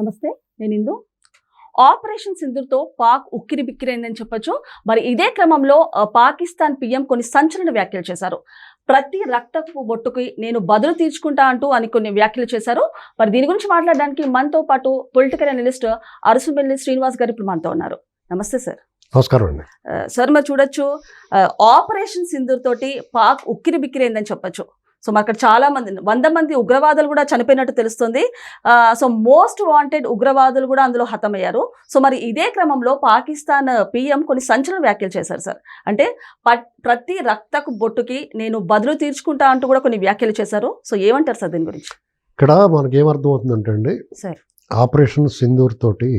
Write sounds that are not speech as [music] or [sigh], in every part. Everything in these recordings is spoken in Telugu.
నమస్తే నేను ఇందు. ఆపరేషన్ సింధూర్తో పాక్ ఉక్కిరి బిక్కిరైందని చెప్పొచ్చు. మరి ఇదే క్రమంలో పాకిస్తాన్ పిఎం కొన్ని సంచలన వ్యాఖ్యలు చేశారు. ప్రతి రక్తపు బొట్టుకి నేను బదులు తీర్చుకుంటా అంటూ అని కొన్ని వ్యాఖ్యలు చేశారు. మరి దీని గురించి మాట్లాడడానికి మనతో పాటు పొలిటికల్ అనలిస్ట్ అరసుమెల్లి శ్రీనివాస్ గారు ఇప్పుడు మనతో ఉన్నారు. నమస్తే సార్. నమస్కారం అండి. సార్ మరి చూడొచ్చు. ఆపరేషన్ సింధూర్ తోటి పాక్ ఉక్కిరి బిక్కిరైందని చెప్పొచ్చు. సో మరి అక్కడ చాలా మంది వంద మంది ఉగ్రవాదులు కూడా చనిపోయినట్టు తెలుస్తుంది. సో మోస్ట్ వాంటెడ్ ఉగ్రవాదులు కూడా అందులో హతమయ్యారు. సో మరి ఇదే క్రమంలో పాకిస్తాన్ పిఎం కొన్ని సంచలన వ్యాఖ్యలు చేశారు సార్. అంటే ప్రతి రక్తకు బొట్టుకి నేను బదులు తీర్చుకుంటా అంటూ కూడా కొన్ని వ్యాఖ్యలు చేశారు. సో ఏమంటారు సార్ దీని గురించి? ఇక్కడ మనకి ఏమర్థం అవుతుందంటే అండి సార్. ఆపరేషన్ సింధూర్ తోటి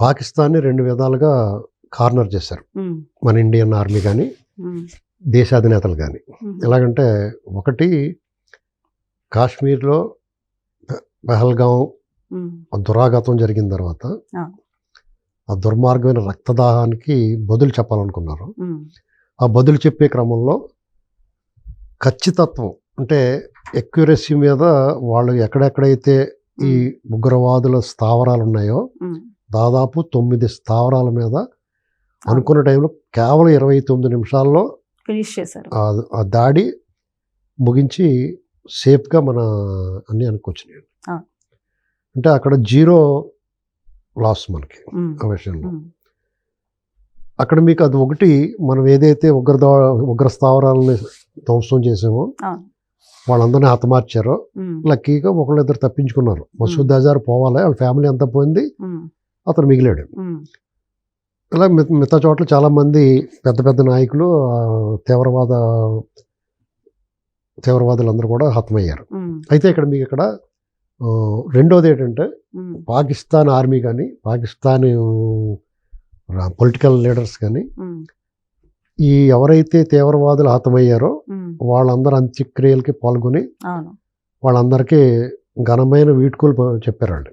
పాకిస్తాన్ని రెండు విధాలుగా కార్నర్ చేశారు. మన ఇండియన్ ఆర్మీ కానీ దేశాధినేతలు కానీ. ఎలాగంటే ఒకటి కాశ్మీర్లో పెహల్గాం దురాఘాతం జరిగిన తర్వాత ఆ. దుర్మార్గమైన రక్తదాహానికి బదులు చెప్పాలనుకున్నారు. ఆ బదులు చెప్పే క్రమంలో ఖచ్చితత్వం అంటే ఎక్యురసీ మీద వాళ్ళు ఎక్కడెక్కడైతే ఈ ఉగ్రవాదుల స్థావరాలు ఉన్నాయో దాదాపు తొమ్మిది స్థావరాల మీద అనుకున్న టైంలో కేవలం ఇరవై తొమ్మిది నిమిషాల్లో ఫినిష్ చేశారు. ఆ- దాడి ముగించి సేఫ్గా మన అన్ని అనుకొచ్చినాయి. అంటే అక్కడ జీరో లాస్ మనకి ఆ విషయంలో. అక్కడ మీకు అది ఒకటి మనం ఏదైతే ఉగ్రదా ఉగ్ర స్థావరాలని ధ్వంసం చేసామో. వాళ్ళందరినీ హతమార్చారో లక్కీగా ఒకళ్ళిద్దరు తప్పించుకున్నారు. మసూద్ అజార్ పోవాలి వాళ్ళ ఫ్యామిలీ అంతా పోయింది అతను మిగిలాడు. ఇలా మిగ- మిగతా చోట్ల చాలా మంది పెద్ద పెద్ద నాయకులు తీవ్రవాద తీవ్రవాదులు అందరూ కూడా హతమయ్యారు. అయితే ఇక్కడ మీకు ఇక్కడ రెండోది ఏంటంటే పాకిస్తాన్ ఆర్మీ కానీ పాకిస్తాన్ పొలిటికల్ లీడర్స్ కానీ ఈ ఎవరైతే తీవ్రవాదులు హతమయ్యారో వాళ్ళందరూ అంత్యక్రియలకి పాల్గొని వాళ్ళందరికీ ఘనమైన వీడ్కోలు ప- చెప్పారండి.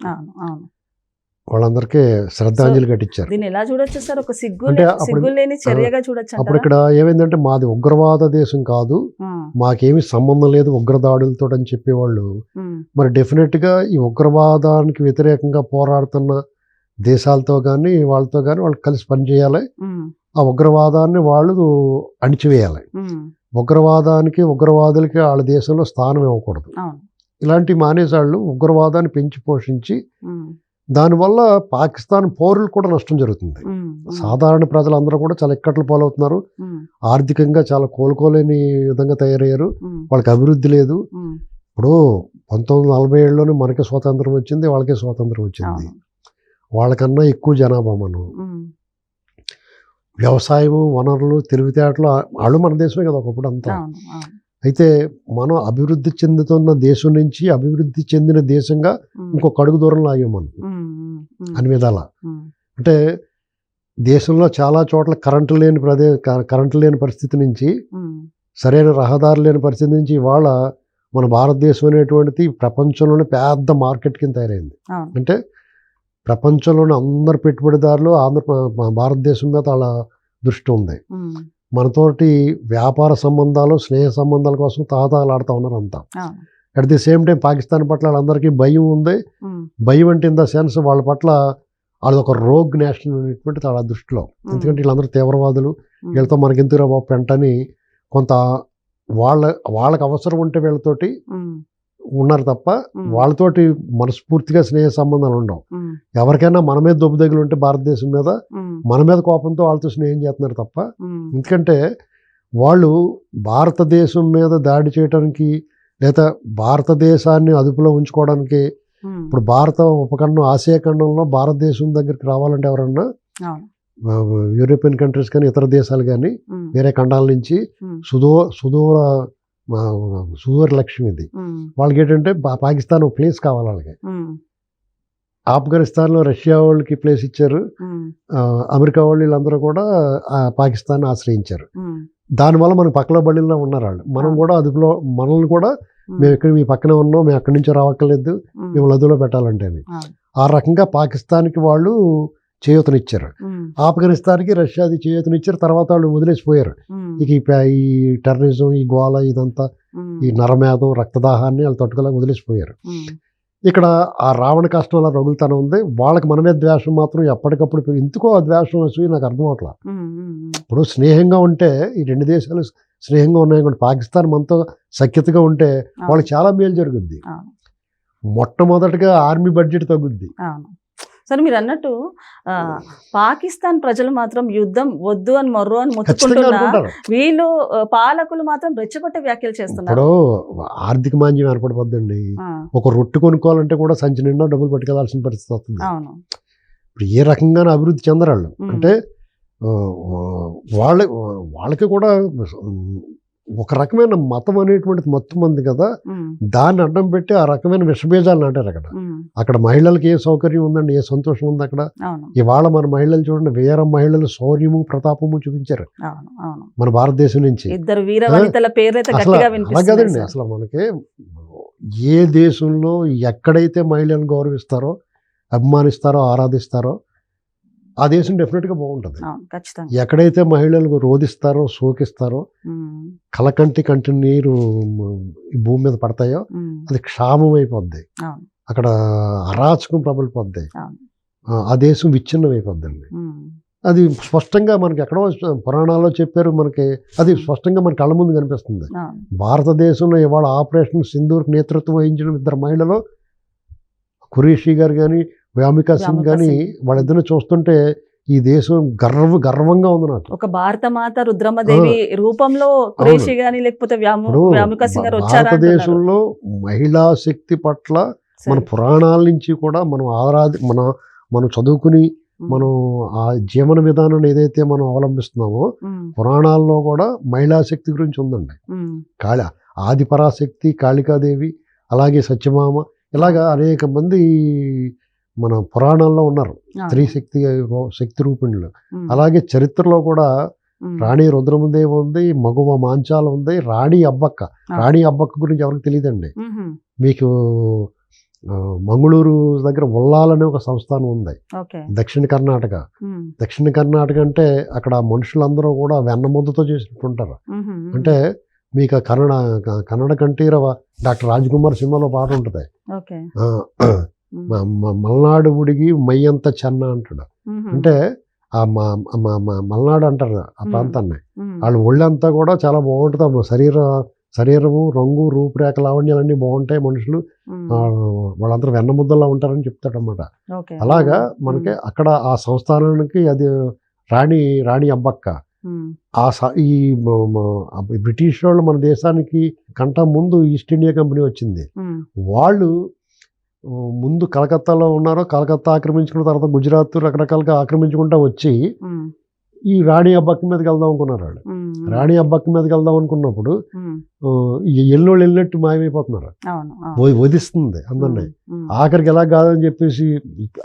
వాళ్ళందరికీ శ్రద్ధాంజలి కట్టించారు దీన్ని ఎలా చూడొచ్చు సార్? ఒక సిగ్గు సిగ్గు లేని చర్యగా చూడొచ్చు అప్పుడు ఇక్కడ ఏమైందంటే మాది ఉగ్రవాద దేశం కాదు. మాకేమీ సంబంధం లేదు ఉగ్రదాడులతో అని చెప్పేవాళ్ళు. మరి డెఫినెట్గా ఈ ఉగ్రవాదానికి వ్యతిరేకంగా పోరాడుతున్న దేశాలతో కానీ వాళ్ళతో కానీ వాళ్ళు కలిసి పనిచేయాలి ఆ ఉగ్రవాదాన్ని వాళ్ళు అణిచివేయాలి. ఉగ్రవాదానికి ఉగ్రవాదులకి వాళ్ళ దేశంలో స్థానం ఇవ్వకూడదు. ఇలాంటి మానేసాళ్ళు ఉగ్రవాదాన్ని పెంచి పోషించి దానివల్ల పాకిస్తాన్ పౌరులు కూడా నష్టం జరుగుతుంది. సాధారణ ప్రజలందరూ కూడా చాలా ఇక్కట్లు పాలవుతున్నారు. ఆర్థికంగా చాలా కోలుకోలేని విధంగా తయారయ్యారు. వాళ్ళకి అభివృద్ధి లేదు. ఇప్పుడు పంతొమ్మిది వందల నలభై ఏడులోనే మనకి స్వాతంత్రం వచ్చింది వాళ్ళకే స్వాతంత్రం వచ్చింది. వాళ్ళకన్నా ఎక్కువ జనాభా మనం ఉమ్, వ్యవసాయము వనరులు తెలివితేటలు వాళ్ళు మన దేశమే కదా ఒకప్పుడు అంతా. అయితే మనం అభివృద్ధి చెందుతున్న దేశం నుంచి అభివృద్ధి చెందిన దేశంగా ఇంకొక అడుగు దూరంలో ఆగాం మనం. అన్ని విధాల. అంటే దేశంలో చాలా చోట్ల కరెంటు లేని ప్రదే కరెంటు లేని పరిస్థితి నుంచి సరైన రహదారి లేని పరిస్థితి నుంచి ఇవాళ మన భారతదేశం అనేటువంటిది ప్రపంచంలోనే పెద్ద మార్కెట్ కింద తయారైంది. అంటే ప్రపంచంలోని అందరు పెట్టుబడిదారులు ఆంధ్ర భారతదేశం మీద వాళ్ళ దృష్టి ఉంది. మనతోటి వ్యాపార సంబంధాలు స్నేహ సంబంధాల కోసం తాతాలాడుతూ ఉన్నారు అంతా. At the same time Pakistan పట్ల వాళ్ళందరికీ భయం ఉంది. భయం అంటే ఇన్ ద సెన్స్ వాళ్ళ పట్ల వాళ్ళది ఒక రోగ్ నేషనల్ అనేటువంటిది వాళ్ళ దృష్టిలో. ఎందుకంటే వీళ్ళందరూ తీవ్రవాదులు. వీళ్ళతో మనకెందుకు బాబు పెంటని కొంత వాళ్ళ వాళ్ళకి అవసరం ఉంటే వీళ్ళతోటి ఉన్నారు తప్ప వాళ్ళతోటి మనస్ఫూర్తిగా స్నేహ సంబంధాలు ఉండవు. ఎవరికైనా మన మీద దొబ్బు దగ్గర ఉంటే భారతదేశం మీద మన మీద కోపంతో వాళ్ళతో స్నేహం చేస్తున్నారు తప్ప ఎందుకంటే వాళ్ళు భారతదేశం మీద దాడి చేయడానికి లేదా భారతదేశాన్ని అదుపులో ఉంచుకోవడానికి ఇప్పుడు భారత ఉపఖండం ఆసియా ఖండంలో భారతదేశం దగ్గరికి రావాలంటే ఎవరన్నా యూరోపియన్ కంట్రీస్ కానీ ఇతర దేశాలు కానీ వేరే ఖండాల నుంచి సుదూర సుదూర లక్ష్యం ఇది. ఉమ్, వాళ్ళకి ఏంటంటే పాకిస్తాన్ ఒక ప్లేస్ కావాలి వాళ్ళకి. ఆఫ్ఘనిస్తాన్లో రష్యా వాళ్ళకి ప్లేస్ ఇచ్చారు. అమెరికా వాళ్ళు వీళ్ళందరూ కూడా ఆ పాకిస్తాన్ ఆశ్రయించారు. దానివల్ల మన పక్కల బడిలో ఉన్నారు వాళ్ళు మనం. కూడా అదుపులో మనల్ని కూడా మేము ఇక్కడ మీ పక్కనే ఉన్నాం మేము అక్కడి నుంచి రావక్కర్లేదు. మేము అదుపులో పెట్టాలంటే. ఆ రకంగా పాకిస్తాన్కి వాళ్ళు చేయూతనిచ్చారు. ఆఫ్ఘనిస్తాన్కి రష్యాది చేయూతనిచ్చారు. తర్వాత వాళ్ళు వదిలేసిపోయారు. ఇక ఈ టెర్రరిజం ఈ గోల ఇదంతా ఈ నరమేధం రక్తదాహాన్ని వాళ్ళు తట్టుకోలేక వదిలేసిపోయారు. ఇక్కడ ఆ రావణ కష్టం అలా రగులుతానే ఉంది. వాళ్ళకి మనమే ద్వేషం మాత్రం ఎప్పటికప్పుడు ఎందుకో ఆ ద్వేషం వచ్చి నాకు అర్థం అవట్లా. ఇప్పుడు స్నేహంగా ఉంటే ఈ రెండు దేశాలు స్నేహంగా ఉన్నాయి పాకిస్తాన్ మనతో సఖ్యతగా ఉంటే వాళ్ళకి చాలా మేలు జరుగుద్ది. మొట్టమొదటిగా ఆర్మీ బడ్జెట్ తగ్గుద్ది. సరే మీరు అన్నట్టు పాకిస్తాన్ ప్రజలు మాత్రం యుద్ధం వద్దు అని మొర్రు అని మొత్తుకుంటున్నా అనుకుంటారు. వీళ్ళు పాలకులు మాత్రం రెచ్చగొట్టే వ్యాఖ్యలు చేస్తున్నారు. ఆర్థిక మాంద్యం ఏర్పడిపోద్దండి. ఒక రొట్టె కొనుక్కోవాలంటే కూడా సంచి నిండా డబ్బులు పట్టుకెళ్ళాల్సిన పరిస్థితి వస్తుంది. అవును. ఇప్పుడు ఏ రకంగానూ అభివృద్ధి చెందరాళ్ళు. అంటే వాళ్ళ వాళ్ళకి కూడా ఒక రకమైన మతం అనేటువంటిది మొత్తం ఉంది కదా. దాన్ని అడ్డం పెట్టి ఆ రకమైన విషబీజాలు నాటారు అక్కడ. అక్కడ మహిళలకి ఏ సౌకర్యం ఉందండి? ఏ సంతోషం ఉంది అక్కడ? ఇవాళ మన మహిళలు చూడండి వేరే మహిళలు శౌర్యము ప్రతాపము చూపించారు. మన భారతదేశం నుంచి. అసలు అలా కదండి అసలు మనకి ఏ దేశంలో ఎక్కడైతే మహిళలను గౌరవిస్తారో అభిమానిస్తారో ఆరాధిస్తారో ఆ దేశం డెఫినెట్గా బాగుంటుంది. ఎక్కడైతే మహిళలకు రోధిస్తారో శోకిస్తారో ఉమ్, కలకంటి కంటి నీరు భూమి మీద పడతాయో అది క్షామం అయిపోద్ది. అక్కడ అరాచకం ప్రబలిపోద్ది. ఆ, దేశం విచ్ఛిన్నం అయిపోద్దండి. అది స్పష్టంగా మనకి ఎక్కడో పురాణాల్లో చెప్పారు మనకి అది స్పష్టంగా మన కళ్ళ ముందు కనిపిస్తుంది. భారతదేశంలో ఇవాళ ఆపరేషన్ సింధూర్కి నేతృత్వం వహించిన ఇద్దరు మహిళలు ఖురేషి గారు కానీ వ్యామికా సింగ్ కానీ సింగ్. వాళ్ళిద్దరిని చూస్తుంటే ఈ దేశం గర్వ గర్వంగా ఉంది నాకు. ఒక భారత మాత రుద్రమదేవి రూపంలో కురేషి గాని లేకపోతే వ్యాముక సింగ్ గారు. భారతదేశంలో మహిళా శక్తి పట్ల మన. పురాణాల నుంచి కూడా మనం ఆరాధి మన మనం చదువుకుని మనం ఆ జీవన విధానం ఏదైతే మనం అవలంబిస్తున్నామో పురాణాల్లో కూడా మహిళా శక్తి గురించి ఉందండి. కాళి ఆదిపరాశక్తి కాళికాదేవి అలాగే సత్యమామ ఇలాగా అనేక మంది మన పురాణాల్లో ఉన్నారు. స్త్రీ శక్తి శక్తి రూపిణులు. అలాగే చరిత్రలో కూడా రాణి రుద్రమదేవి ఉంది మగువ మాంచాల ఉంది రాణి అబ్బక్క. రాణి అబ్బక్క గురించి ఎవరికి తెలియదండి. మీకు మంగళూరు దగ్గర ఉల్లాల్ అనే ఒక సంస్థానం ఉంది. దక్షిణ కర్ణాటక. దక్షిణ కర్ణాటక అంటే అక్కడ మనుషులందరూ కూడా వెన్నముద్దతో చేసినట్టుంటారు. అంటే మీకు కన్నడ కన్నడ కంఠీరవ డాక్టర్ రాజ్ కుమార్ సినిమాలో పాట ఉంటుంది. మల్నాడు ఉడిగి మయ్యంత చెన్న అంటాడు. అంటే ఆ మా మా- మల్నాడు అంటారు ఆ ప్రాంతాన్ని. వాళ్ళ ఒళ్ళంతా కూడా చాలా బాగుంటుంది. శరీర శరీరము రంగు రూపురేఖ లావణ్యాలన్నీ బాగుంటాయి మనుషులు. వాళ్ళందరూ వెన్నముద్దలా ఉంటారని చెప్తాడు అనమాట ఓకే. అలాగా మనకి అక్కడ ఆ సంస్థానానికి అది రాణి రాణి అబ్బక్క ఆ ఈ బ్రిటిష్ వాళ్ళు మన దేశానికి కంట ముందు ఈస్ట్ ఇండియా కంపెనీ వచ్చింది. వాళ్ళు ముందు కలకత్తాలో ఉన్నారో కలకత్తా ఆక్రమించుకున్న తర్వాత గుజరాత్ రకరకాలుగా ఆక్రమించుకుంటా వచ్చి ఈ రాణి అబ్బక్క మీదకి వెళ్దాం అనుకున్నారు వాళ్ళు. రాణి అబ్బక్క మీదకి వెళ్దాం అనుకున్నప్పుడు ఎల్లోళ్ళు వెళ్ళినట్టు మాయమైపోతున్నారు. అవును అవును. వ- వధిస్తుంది అందరినీ. ఆఖరికి ఎలా కాదని చెప్పేసి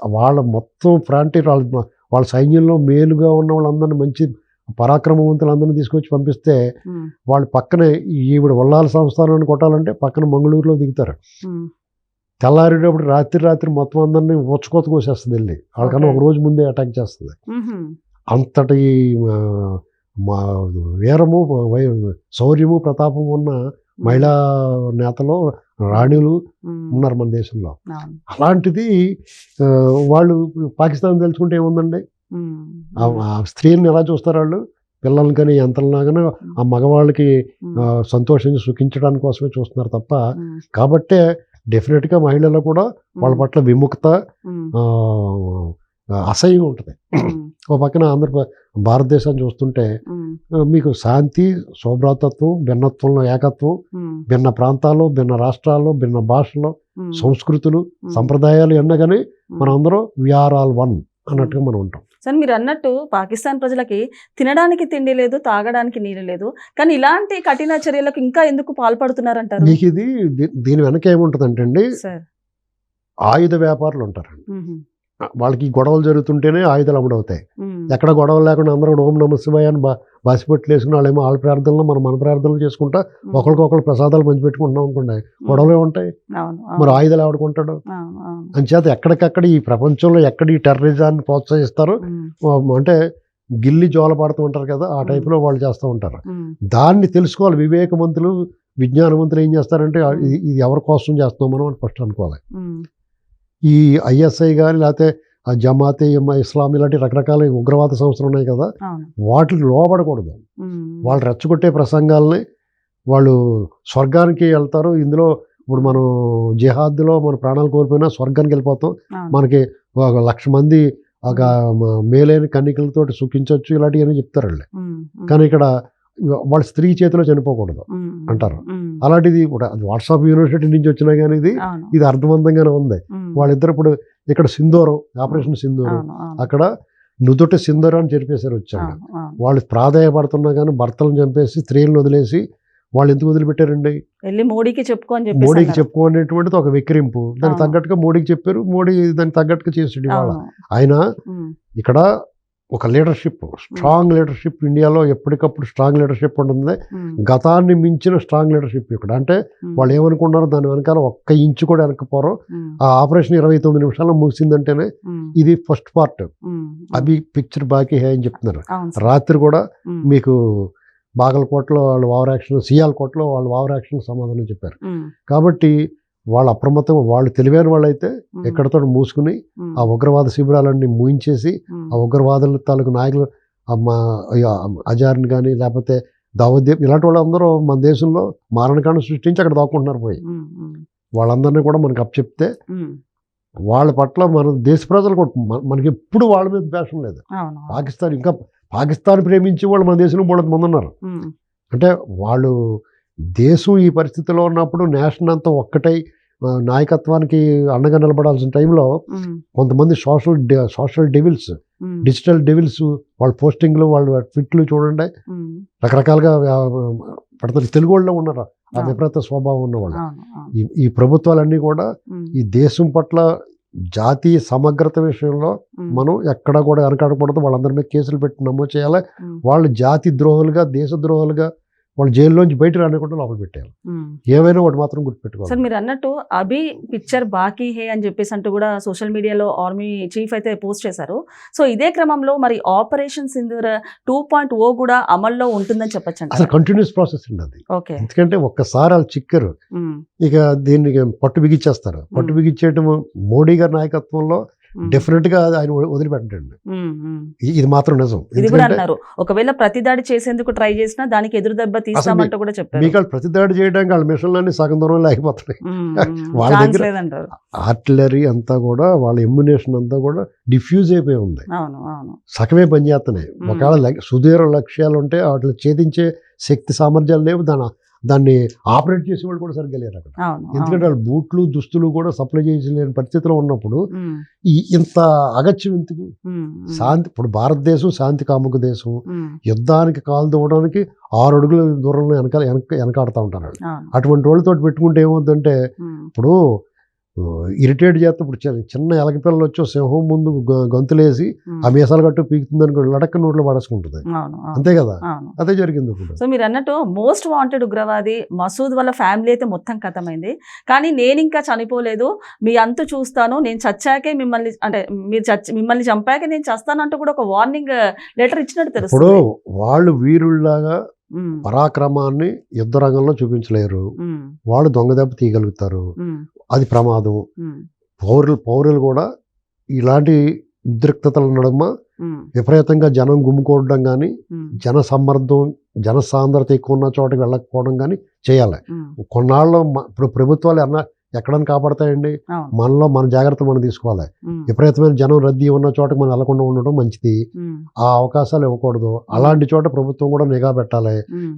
వాళ్ళ మొత్తం ఫ్రాంటీర్ వాళ్ళ వాళ్ళ సైన్యంలో మేలుగా ఉన్న వాళ్ళందరినీ మంచి పరాక్రమవంతులందరినీ తీసుకొచ్చి పంపిస్తే వాళ్ళు పక్కనే ఈవిడ వల్లాల సంస్థానాన్ని కొట్టాలంటే పక్కన మంగళూరులో దిగుతారు. తెల్లారేటప్పుడు రాత్రి రాత్రి మొత్తం అందరినీ ఉచ్చకోత కోసేస్తుంది వెళ్ళి. వాళ్ళకన్నా. ఒక రోజు ముందే అటాక్ చేస్తుంది. అంతటి మా వీరము శౌర్యము ప్రతాపము ఉన్న మహిళా నేతలు రాణులు ఉన్నారు మన దేశంలో. అలాంటిది వాళ్ళు పాకిస్తాన్ తెలుసుకుంటే ఏముందండి? స్త్రీని ఎలా చూస్తారు వాళ్ళు? పిల్లల్ని కానీ ఎంతలాగానో ఆ మగవాళ్ళకి సంతోషించి సుఖించడానికి కోసమే చూస్తున్నారు తప్ప కాబట్టే డెఫినెట్గా మహిళలు కూడా వాళ్ళ పట్ల విముక్త అసహ్యం ఉంటుంది. ఒక పక్కన ఆంధ్ర భారతదేశాన్ని చూస్తుంటే మీకు శాంతి శోభ్రాతత్వం భిన్నత్వంలో ఏకత్వం భిన్న ప్రాంతాలు భిన్న రాష్ట్రాలు భిన్న భాషలు సంస్కృతులు సంప్రదాయాలు ఎన్నగానే. మనందరం విఆర్ ఆల్ వన్ అన్నట్టుగా మనం ఉంటాం. సరే మీరు అన్నట్టు పాకిస్తాన్ ప్రజలకి తినడానికి తిండి లేదు తాగడానికి నీళ్ళు లేదు. కానీ ఇలాంటి కఠిన చర్యలకు ఇంకా ఎందుకు పాల్పడుతున్నారంటారు? మీకు ఇది దీని వెనక ఏముంటుందంటే ఆయుధ వ్యాపారులు ఉంటారండి వాళ్ళకి గొడవలు జరుగుతుంటేనే ఆయుధాలు అమ్ముడవుతాయి. ఎక్కడ గొడవలు లేకుండా అందరూ ఓం నమ శివాయ అని బా బాసిపెట్లు వేసుకుని వాళ్ళేమో వాళ్ళ ప్రార్థనలు మనం మన ప్రార్థనలు చేసుకుంటా ఒకరికొకరు ప్రసాదాలు పంచిపెట్టుకుంటున్నాం అనుకోండి. గొడవలే ఉంటాయి మరి ఆయుధాలు ఆడుకుంటాడు అంచేత ఎక్కడికక్కడ ఈ ప్రపంచంలో ఎక్కడ ఈ టెర్రరిజాన్ని ప్రోత్సహిస్తారో అంటే గిల్లి జోల పడుతూ ఉంటారు కదా ఆ. టైపులో వాళ్ళు చేస్తూ ఉంటారు. దాన్ని తెలుసుకోవాలి. వివేకవంతులు విజ్ఞానవంతులు ఏం చేస్తారంటే ఇది ఎవరి కోసం చేస్తున్నాం మనం అని ఫస్ట్ అనుకోవాలి. ఈ ఐఎస్ఐ కానీ లేకపోతే ఆ జమాతే ఇస్లాం ఇలాంటి రకరకాల ఉగ్రవాద సంస్థలు ఉన్నాయి కదా లోబడకూడదు. ఉమ్, వాళ్ళు రెచ్చగొట్టే ప్రసంగాల్ని వాళ్ళు స్వర్గానికి వెళ్తారు. ఇందులో ఇప్పుడు మనం జిహాద్లో మన ప్రాణాలు కోల్పోయినా స్వర్గానికి వెళ్ళిపోతాం. మనకి ఒక లక్ష మంది ఒక మేలైన కన్నికలతోటి సుఖించవచ్చు ఇలాంటివన్నీ చెప్తారు వాళ్ళు. కానీ ఇక్కడ వాళ్ళ స్త్రీ చేతిలో చనిపోకూడదు అంటారు. అలాంటిది అది వాట్సాప్ యూనివర్సిటీ నుంచి వచ్చినా కానీ ఇది ఇది అర్థవంతంగానే ఉంది. వాళ్ళిద్దరు ఇప్పుడు ఇక్కడ సింధూరం ఆపరేషన్ సింధూరం. అక్కడ నుదుట సింధూరం అని చెప్పేశారు వచ్చాడు. వాళ్ళు ప్రాధాయపడుతున్నా కానీ భర్తలను చంపేసి స్త్రీలను వదిలేసి వాళ్ళు ఎందుకు వదిలిపెట్టారండి? వెళ్ళి మోడీకి చెప్పుకో అని చెప్పేసి మోడీకి అన్నారు. చెప్పుకోనేటువంటిది ఒక విక్రింపు. దానికి. తగ్గట్టుగా మోడీకి చెప్పారు. మోడీ దానికి తగ్గట్టుగా చేసాడు ఇవాళ. ఆయన ఇక్కడ ఒక లీడర్షిప్ స్ట్రాంగ్ లీడర్షిప్ ఇండియాలో ఎప్పటికప్పుడు స్ట్రాంగ్ లీడర్షిప్ ఉంటుంది. గతాన్ని మించిన స్ట్రాంగ్ లీడర్షిప్ ఇక్కడ. అంటే వాళ్ళు ఏమనుకున్నారో దాని వెనకాల ఒక్క ఇంచు కూడా వెనకపోరు. ఆ ఆపరేషన్ ఇరవై తొమ్మిది నిమిషాల్లో ముగిసిందంటేనే ఇది ఫస్ట్ పార్ట్. అభి పిక్చర్ బాకీ హే అని చెప్తున్నారు. రాత్రి కూడా మీకు బాగలకోటలో వాళ్ళు ఓవర్ యాక్షన్ సియాల్కోటలో వాళ్ళు ఓవర్ యాక్షన్ సమాధానం చెప్పారు. కాబట్టి వాళ్ళు అప్రమత్తం వాళ్ళు తెలివైన వాళ్ళైతే ఎక్కడితో మూసుకుని ఆ ఉగ్రవాద శిబిరాలన్నీ మూయించేసి ఆ ఉగ్రవాదుల తాలూకు నాయకులు అజార్ని కానీ లేకపోతే దావోద్యప్ ఇలాంటి వాళ్ళందరూ మన దేశంలో మారణకాండం సృష్టించి అక్కడ దాక్కుంటున్నారు పోయి. వాళ్ళందరినీ కూడా మనకు అప్పచెప్తే వాళ్ళ పట్ల మన దేశ ప్రజలు కూడా మన- మనకి ఎప్పుడు వాళ్ళ మీద ద్వేషం లేదు. పాకిస్తాన్ ఇంకా పాకిస్తాన్ ప్రేమించి వాళ్ళు మన దేశంలో మూడు మంది ఉన్నారు. అంటే వాళ్ళు దేశం ఈ పరిస్థితిలో ఉన్నప్పుడు నేషన్ అంతా ఒక్కటై నాయకత్వానికి అండగా నిలబడాల్సిన టైంలో కొంతమంది social social devils digital devils వాళ్ళ పోస్టింగ్లు వాళ్ళ ట్విట్లు చూడండి. రకరకాలుగా పెడతారు తెలుగు వాళ్ళలో ఉన్నారు. ఆ. విపరీత స్వభావం ఉన్నవాళ్ళు. ఈ ఈ ప్రభుత్వాలన్నీ కూడా ఈ దేశం పట్ల జాతీయ సమగ్రత విషయంలో మనం ఎక్కడ కూడా వెనకాడకూడదు. వాళ్ళందరి మీద కేసులు పెట్టి నమోదు చేయాలి. వాళ్ళు జాతి ద్రోహులుగా దేశ ద్రోహులుగా వాళ్ళు జైల్లోంచి బయట రానికుండా లోపల పెట్టారు. ఏమైనా ఒకటి మాత్రం సార్ గుర్తుపెట్టుకోవాలి మీరు అన్నట్టు అభి పిక్చర్ బాకీ హే అని చెప్పేసి అంటూ కూడా సోషల్ మీడియాలో ఆర్మీ చీఫ్ అయితే పోస్ట్ చేశారు. సో ఇదే క్రమంలో మరి operation Sindoor two point O కూడా అమల్లో ఉంటుందని చెప్పొచ్చండి అసలు కంటిన్యూస్ ప్రాసెస్ అండి అది. ఓకే. ఎందుకంటే ఒక్కసారి వాళ్ళు చిక్కరు. ఇక దీన్ని పట్టు బిగించేస్తారు. పట్టు. బిగించేయటం మోడీ గారి నాయకత్వంలో డెఫినెట్గా ఆయన వదిలిపెట్టండి ఇది మాత్రం నిజం. ఇది కూడా అన్నారు. ఒకవేళ ప్రతిదాడి చేసేందుకు ట్రై చేసినా దానికి ఎదురు దెబ్బ తీస్తామంటూ కూడా చెప్పారు. మీకు వాళ్ళు ప్రతిదాడి చేయడానికి వాళ్ళ మిషన్లన్నీ సగం దూరం లేకపోతున్నాయి [laughs] వాళ్ళ దగ్గర- ఆర్టిలరీ అంతా కూడా వాళ్ళ ఎమ్యునేషన్ అంతా కూడా డిఫ్యూజ్ అయిపోయి ఉంది. సగమే పనిచేస్తున్నాయి. ఒకవేళ సుదీర్ఘ లక్ష్యాలు ఉంటే వాటిని ఛేదించే శక్తి సామర్థ్యాలు లేవు. దాని దాన్ని ఆపరేట్ చేసే వాళ్ళు కూడా సరిగ్గా లేరు అక్కడ. ఎందుకంటే వాళ్ళు బూట్లు దుస్తులు కూడా సప్లై చేయలేని పరిస్థితిలో ఉన్నప్పుడు ఇంత అగత్యం ఎందుకు? శాంతి ఇప్పుడు భారతదేశం శాంతి కాముక దేశం. యుద్ధానికి కాలు దూవడానికి ఆరు అడుగుల దూరంలో వెనకాల వెనక వెనకాడుతూ ఉంటారు అటువంటి వాళ్ళతో పెట్టుకుంటే ఏమవుతుందంటే ఇప్పుడు ఇరిటేట్ చేస్తే ఇప్పుడు చిన్న- చిన్న ఎలక పిల్లలు వచ్చి సింహం ముందు గంతులేసి ఆ మీసాలు గట్టు పీకుతుంది అనుకో లడక్క నోట్లో పడేసుకుంటుంది. అంతే కదా? అదే జరిగింది ఇప్పుడు. సో మీరు అన్నట్టు మోస్ట్ వాంటెడ్ ఉగ్రవాది మసూద్ వాళ్ళ ఫ్యామిలీ అయితే మొత్తం కథమైంది. కానీ నేను ఇంకా చనిపోలేదు మీ అంతు చూస్తాను నేను చచ్చాకే మిమ్మల్ని అంటే మీరు చచ్చి మిమ్మల్ని చంపాకే నేను చస్తానంటూ కూడా ఒక వార్నింగ్ లెటర్ ఇచ్చినట్టు ఇప్పుడు తెలుస్తుంది. వాళ్ళు వీరుల్లాగా పరాక్రమాన్ని యుద్ధ రంగంలో చూపించలేరు. వాళ్ళు దొంగ దెబ్బ తీయగలుగుతారు. అది ప్రమాదం. పౌరులు పౌరులు కూడా ఇలాంటి ఉద్రిక్తతల నడుమ విపరీతంగా జనం గుమ్ముకోవడం కానీ జన సమ్మర్దం జన సాంద్రత ఎక్కువ ఉన్న చోటకి వెళ్ళకపోవడం కానీ చేయాలి. కొన్నాళ్ళు ఇప్పుడు ప్రభుత్వాలు అన్న ఎక్కడని కాపాడతాయండి? మనలో మన జాగ్రత్త మనం తీసుకోవాలి. విపరీతమైన జనం రద్దీ ఉన్న చోటకి మనం వెళ్ళకుండా ఉండడం మంచిది. ఆ అవకాశాలు ఇవ్వకూడదు. అలాంటి చోట ప్రభుత్వం కూడా నిఘా పెట్టాలి.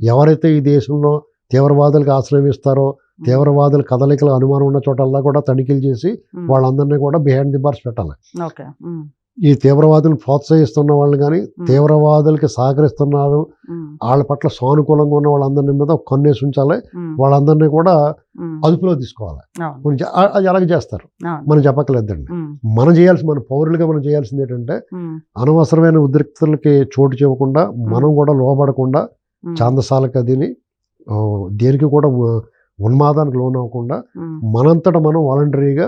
ఎవరైతే ఈ దేశంలో తీవ్రవాదులకు ఆశ్రయం ఇస్తారో తీవ్రవాదుల కదలికలు అనుమానం ఉన్న చోటల్లా కూడా తనిఖీలు చేసి వాళ్ళందరినీ కూడా బిహైండ్ ది బార్స్ పెట్టాలి. ఈ తీవ్రవాదులను ప్రోత్సహిస్తున్న వాళ్ళని కానీ తీవ్రవాదులకి సహకరిస్తున్నారు. వాళ్ళ పట్ల సానుకూలంగా ఉన్న వాళ్ళందరినీ మీద ఒక కన్నేసి ఉంచాలి. వాళ్ళందరినీ కూడా అదుపులో తీసుకోవాలి. అది అలాగే చేస్తారు? మనం చెప్పక్కర్లేదండి. ఉమ్, మనం చేయాల్సి మన పౌరులుగా మనం చేయాల్సింది ఏంటంటే అనవసరమైన ఉద్రిక్తలకి చోటు చేయకుండా మనం కూడా లోబడకుండా ఛాందసాలకు అదిని దేనికి కూడా ఉన్మాదానికి లోనవ్వకుండా మనంతట మనం వాలంటరీగా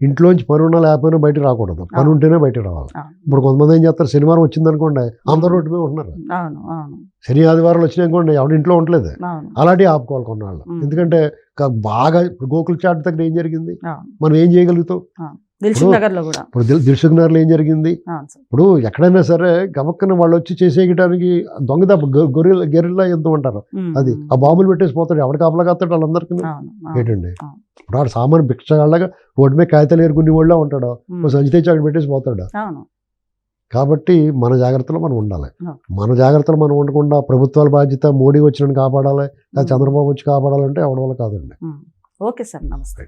ఇంట్లోంచి పని ఉన్నా లేకపోయినా బయటకు రాకూడదు. పని. ఉంటేనే బయటకు రావాలి. ఇప్పుడు కొంతమంది ఏం చేస్తారు? శనివారం వచ్చింది అనుకోండి అందరూ రోడ్డు మీద ఉంటున్నారు. అవును అవును. శని ఆదివారాలు వచ్చినాయి అనుకోండి ఎవరి ఇంట్లో ఉండలేదు. అలాంటివి ఆపుకోవాలి కొన్నాళ్ళు. ఎందుకంటే బాగా ఇప్పుడు గోకుల్ చాట్ దగ్గర ఏం జరిగింది? మనం ఏం చేయగలుగుతాం? దిల్సుఖ్ ఇప్పుడు- నగర్లో కూడా. ఇప్పుడు దిల్ దిల్సుకున్నారులో ఏం జరిగింది? ఇప్పుడు ఎక్కడైనా సరే గమక్కన వాళ్ళు వచ్చి చేసేయడానికి దొంగ దెబ్బ గొ- గొర్రెల ఎంత ఉంటారు అది. ఆ బాంబులు పెట్టేసి పోతాడు. ఎవరికి కాపలా కాస్తాడు వాళ్ళందరికీ. ఏంటండి. ఇప్పుడు ఆడు సామాన్ భిక్షగాళ్ళగా రోడ్డు మీద కాగితాలు ఏరుకునే వాళ్ళ ఉంటాడు. ఉమ్, ఓ సంచి తెచ్చి అక్కడ పెట్టేసి పోతాడు. కాబట్టి మన జాగ్రత్తలో మనం ఉండాలి. మన జాగ్రత్తలు మనం ఉండకుండా ప్రభుత్వాల బాధ్యత మోడీ వచ్చిన కాపాడాలి. చంద్రబాబు వచ్చి కాపాడాలంటే అవడం వల్ల కాదండి. ఓకే సార్ నమస్తే